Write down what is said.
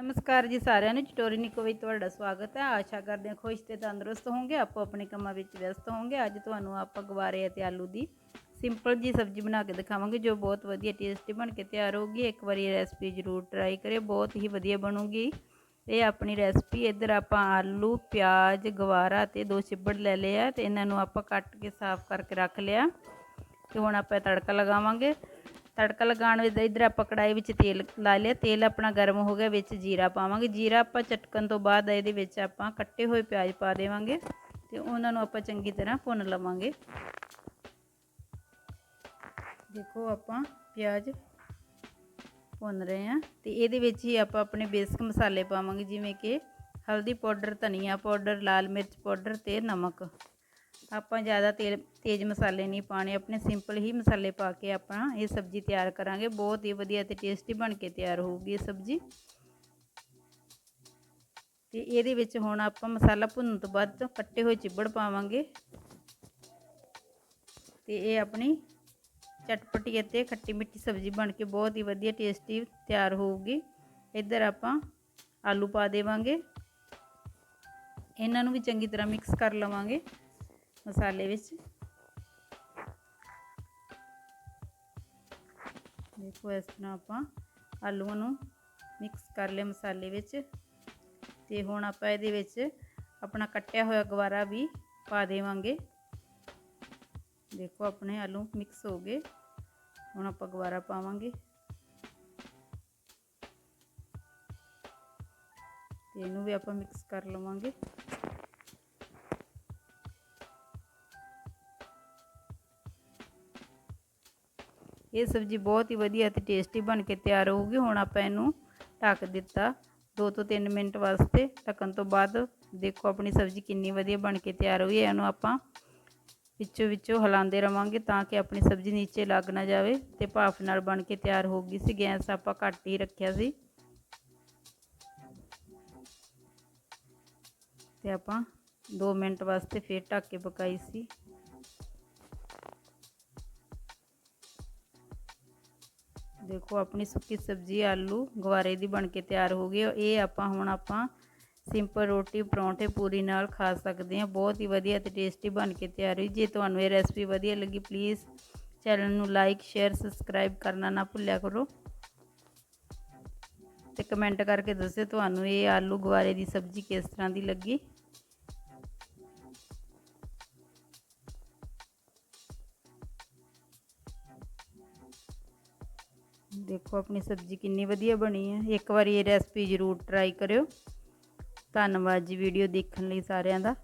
ਨਮਸਕਾਰ ਜੀ ਸਾਰਿਆਂ ਨੂੰ, ਚਟੋਰੀ ਨਿਕੋ ਵਿੱਚ ਤੁਹਾਡਾ ਸਵਾਗਤ ਹੈ। ਆਸ਼ਾ ਕਰਦੇ ਹਾਂ ਖੁਸ਼ ਤੇ ਤੰਦਰੁਸਤ ਹੋਵੋਗੇ, ਆਪੋ ਆਪਣੇ ਕੰਮਾਂ ਵਿੱਚ ਵਿਅਸਤ ਹੋਵੋਗੇ। ਅੱਜ ਤੁਹਾਨੂੰ ਆਪਾਂ ਗਵਾਰੇ ਅਤੇ ਆਲੂ ਦੀ ਸਿੰਪਲ ਜੀ ਸਬਜ਼ੀ ਬਣਾ ਕੇ ਦਿਖਾਵਾਂਗੇ, ਜੋ ਬਹੁਤ ਵਧੀਆ ਟੇਸਟੀ ਬਣ ਕੇ ਤਿਆਰ ਹੋਊਗੀ। ਇੱਕ ਵਾਰੀ ਰੈਸਪੀ ਜ਼ਰੂਰ ਟਰਾਈ ਕਰਿਓ, ਬਹੁਤ ਹੀ ਵਧੀਆ ਬਣੂਗੀ। ਇਹ ਆਪਣੀ ਰੈਸਪੀ ਇੱਧਰ ਆਪਾਂ ਆਲੂ, ਪਿਆਜ਼, ਗਵਾਰਾ ਤੇ ਦੋ ਚਿੱਬੜ ਲੈ ਲਿਆ ਆ ਤੇ ਇਹਨਾਂ ਨੂੰ ਆਪਾਂ ਕੱਟ ਕੇ ਸਾਫ਼ ਕਰਕੇ ਰੱਖ ਲਿਆ। ਤੇ ਹੁਣ ਆਪਾਂ ਤੜਕਾ ਲਗਾਵਾਂਗੇ। ਤੜਕਾ ਲਗਾਉਣ ਵਿੱਚ ਇੱਧਰ ਆਪਾਂ ਕੜਾਈ ਵਿੱਚ ਤੇਲ ਲਾ ਲਿਆ, ਤੇਲ ਆਪਣਾ ਗਰਮ ਹੋ ਗਿਆ, ਵਿੱਚ ਜੀਰਾ ਪਾਵਾਂਗੇ। ਜੀਰਾ ਆਪਾਂ ਚਟਕਣ ਤੋਂ ਬਾਅਦ ਇਹਦੇ ਵਿੱਚ ਆਪਾਂ ਕੱਟੇ ਹੋਏ ਪਿਆਜ਼ ਪਾ ਦੇਵਾਂਗੇ ਤੇ ਉਹਨਾਂ ਨੂੰ ਆਪਾਂ ਚੰਗੀ ਤਰ੍ਹਾਂ ਭੁੰਨ ਲਵਾਂਗੇ। ਦੇਖੋ ਆਪਾਂ ਪਿਆਜ਼ ਭੁੰਨ ਰਹੇ ਹਾਂ ਤੇ ਇਹਦੇ ਵਿੱਚ ਹੀ ਆਪਾਂ ਆਪਣੇ ਬੇਸਿਕ ਮਸਾਲੇ ਪਾਵਾਂਗੇ, ਜਿਵੇਂ ਕਿ ਹਲਦੀ ਪਾਊਡਰ, ਧਨੀਆ ਪਾਊਡਰ, ਲਾਲ ਮਿਰਚ ਪਾਊਡਰ ਤੇ ਨਮਕ। ਆਪਾਂ ਜ਼ਿਆਦਾ ਤੇਲ, ਤੇਜ਼ ਮਸਾਲੇ ਨਹੀਂ ਪਾਣੇ ਆਪਣੇ ਸਿੰਪਲ ਹੀ ਮਸਾਲੇ ਪਾ ਕੇ ਆਪਾਂ ਇਹ ਸਬਜ਼ੀ ਤਿਆਰ ਕਰਾਂਗੇ। ਬਹੁਤ ਹੀ ਵਧੀਆ ਤੇ ਟੇਸਟੀ ਬਣ ਕੇ ਤਿਆਰ ਹੋਊਗੀ ਇਹ ਸਬਜ਼ੀ। ਤੇ ਇਹਦੇ ਵਿੱਚ ਹੁਣ ਆਪਾਂ ਮਸਾਲਾ ਭੁੰਨਣ ਤੋਂ ਬਾਅਦ ਕੱਟੇ ਹੋਏ ਚਿੱਬੜ ਪਾਵਾਂਗੇ। ਤੇ ਇਹ ਆਪਣੀ ਚਟਪਟੀ ਅਤੇ ਖੱਟੀ ਮਿੱਠੀ ਸਬਜ਼ੀ ਬਣ ਕੇ ਬਹੁਤ ਹੀ ਵਧੀਆ ਟੇਸਟੀ ਤਿਆਰ ਹੋਊਗੀ। ਇੱਧਰ ਆਪਾਂ ਆਲੂ ਪਾ ਦੇਵਾਂਗੇ। ਇਹਨਾਂ ਨੂੰ ਵੀ ਚੰਗੀ ਤਰ੍ਹਾਂ ਮਿਕਸ ਕਰ ਲਵਾਂਗੇ। ਮਸਾਲੇ ਵਿੱਚ। ਦੇਖੋ ਇਸ ਤਰ੍ਹਾਂ ਆਪਾਂ ਆਲੂਆਂ ਨੂੰ ਮਿਕਸ ਕਰ ਲਿਆ ਮਸਾਲੇ ਵਿੱਚ। ਤੇ ਹੁਣ ਆਪਾਂ ਇਹਦੇ ਵਿੱਚ ਆਪਣਾ ਕੱਟਿਆ ਹੋਇਆ ਗਵਾਰਾ ਵੀ ਪਾ ਦੇਵਾਂਗੇ। ਦੇਖੋ ਆਪਣੇ ਆਲੂ ਮਿਕਸ ਹੋ ਗਏ। ਹੁਣ ਆਪਾਂ ਗਵਾਰਾ ਪਾਵਾਂਗੇ। ਤੇ ਇਹਨੂੰ ਵੀ ਆਪਾਂ ਮਿਕਸ ਕਰ ਲਵਾਂਗੇ। ਇਹ ਸਬਜ਼ੀ ਬਹੁਤ ਹੀ ਵਧੀਆ ਤੇ ਟੇਸਟੀ ਬਣ ਕੇ ਤਿਆਰ ਹੋਊਗੀ। ਹੁਣ ਆਪਾਂ ਇਹਨੂੰ ਢੱਕ ਦਿੱਤਾ। 2 ਤੋਂ 3 ਮਿੰਟ ਵਾਸਤੇ ਢੱਕਣ ਤੋਂ ਬਾਅਦ ਦੇਖੋ ਆਪਣੀ ਸਬਜ਼ੀ ਕਿੰਨੀ ਵਧੀਆ ਬਣ ਕੇ ਤਿਆਰ ਹੋਈ ਹੈ। ਇਹਨੂੰ ਆਪਾਂ ਵਿੱਚੋਂ ਵਿੱਚੋਂ ਹਿਲਾਉਂਦੇ ਰਵਾਂਗੇ ਤਾਂ ਕਿ ਆਪਣੀ ਸਬਜ਼ੀ ਨੀਚੇ ਲੱਗ ਨਾ ਜਾਵੇ ਤੇ ਭਾਫ ਨਾਲ ਬਣ ਕੇ ਤਿਆਰ ਹੋ ਗਈ ਸੀ ਗੈਸ ਆਪਾਂ ਘੱਟ ਹੀ ਰੱਖਿਆ ਸੀ। ਤੇ ਆਪਾਂ 2 ਮਿੰਟ ਵਾਸਤੇ ਫੇਰ ਢੱਕ ਕੇ ਪਕਾਈ ਸੀ। ਦੇਖੋ, ਆਪਣੀ ਸੁੱਕੀ ਸਬਜ਼ੀ, ਆਲੂ, ਗਵਾਰੇ ਦੀ ਬਣ ਕੇ ਤਿਆਰ ਹੋ ਗਈ ਇਹ ਆਪਾਂ ਹੁਣ ਆਪਾਂ ਸਿੰਪਲ ਰੋਟੀ, ਪਰੌਂਠੇ ਪੂਰੀ ਨਾਲ ਖਾ ਸਕਦੇ ਹਾਂ। ਬਹੁਤ ਹੀ ਵਧੀਆ ਤੇ ਟੇਸਟੀ ਬਣ ਕੇ ਤਿਆਰ ਹੋਈ। ਜੇ ਤੁਹਾਨੂੰ ਇਹ ਰੈਸਪੀ ਵਧੀਆ ਲੱਗੀ ਪਲੀਜ਼ ਚੈਨਲ ਨੂੰ ਲਾਈਕ ਸ਼ੇਅਰ ਸਬਸਕ੍ਰਾਈਬ ਕਰਨਾ ਨਾ ਭੁੱਲਿਆ ਕਰੋ। ਤੇ ਕਮੈਂਟ ਕਰਕੇ ਦੱਸਿਓ ਤੁਹਾਨੂੰ ਇਹ ਆਲੂ, ਗਵਾਰੇ ਦੀ ਸਬਜ਼ੀ ਕਿਸ ਤਰ੍ਹਾਂ ਦੀ ਲੱਗੀ। ਦੇਖੋ ਆਪਣੀ ਸਬਜ਼ੀ ਕਿੰਨੀ ਵਧੀਆ ਬਣੀ ਹੈ। ਇੱਕ ਵਾਰੀ ਇਹ ਰੈਸਪੀ ਜ਼ਰੂਰ ਟਰਾਈ ਕਰਿਓ। ਧੰਨਵਾਦ ਜੀ ਵੀਡੀਓ ਦੇਖਣ ਲਈ ਸਾਰਿਆਂ ਦਾ।